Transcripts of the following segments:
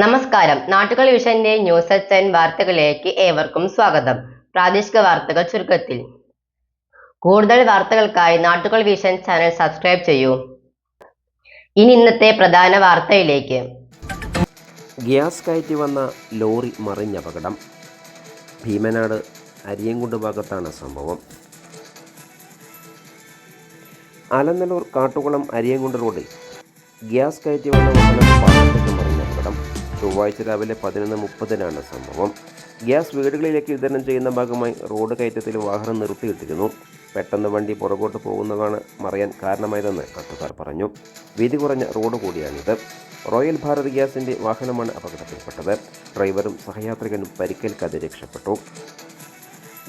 നമസ്കാരം. നാട്ടുകൾ വിഷന്റെ news ten വാർത്തകളിലേക്ക് ഏവർക്കും സ്വാഗതം. പ്രാദേശിക വാർത്തകൾ ചുരുക്കത്തിൽ. കൂടുതൽ വാർത്തകൾക്കായി നാട്ടുകൾ വിഷൻ ചാനൽ സബ്സ്ക്രൈബ് ചെയ്യൂ. ഇനി ഇന്നത്തെ പ്രധാന വാർത്തയിലേക്ക്. ഗ്യാസ് കയറ്റി വന്ന ലോറി മറിഞ്ഞ അപകടം. ഭീമനാട് അരിയങ്കുണ്ട് ഭാഗത്താണ് സംഭവം. അലനല്ലൂർ കാട്ടുകുളം അരിയങ്കുണ്ട് റോഡിൽ ഗ്യാസ് കയറ്റി വന്ന വാഹനം ചൊവ്വാഴ്ച രാവിലെ പതിനൊന്ന് മുപ്പതിനാണ് സംഭവം. ഗ്യാസ് വീടുകളിലേക്ക് വിതരണം ചെയ്യുന്ന ഭാഗമായി റോഡ് കയറ്റത്തിൽ വാഹനം നിർത്തിയിട്ടിരുന്നു. പെട്ടെന്ന് വണ്ടി പുറകോട്ട് പോകുന്നതാണ് മറിയാൻ കാരണമായതെന്ന് കത്തുകാർ പറഞ്ഞു. വീതി കുറഞ്ഞ റോഡ് കൂടിയാണിത്. റോയൽ ഭാരത് ഗ്യാസിന്റെ വാഹനമാണ് അപകടത്തിൽപ്പെട്ടത്. ഡ്രൈവറും സഹയാത്രികനും പരിക്കേൽക്കാതെ രക്ഷപ്പെട്ടു.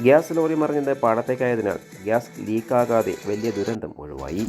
ഗ്യാസ് ലോറി മറിഞ്ഞത് പാടത്തേക്കായതിനാൽ ഗ്യാസ് ലീക്കാകാതെ വലിയ ദുരന്തം ഒഴിവായി.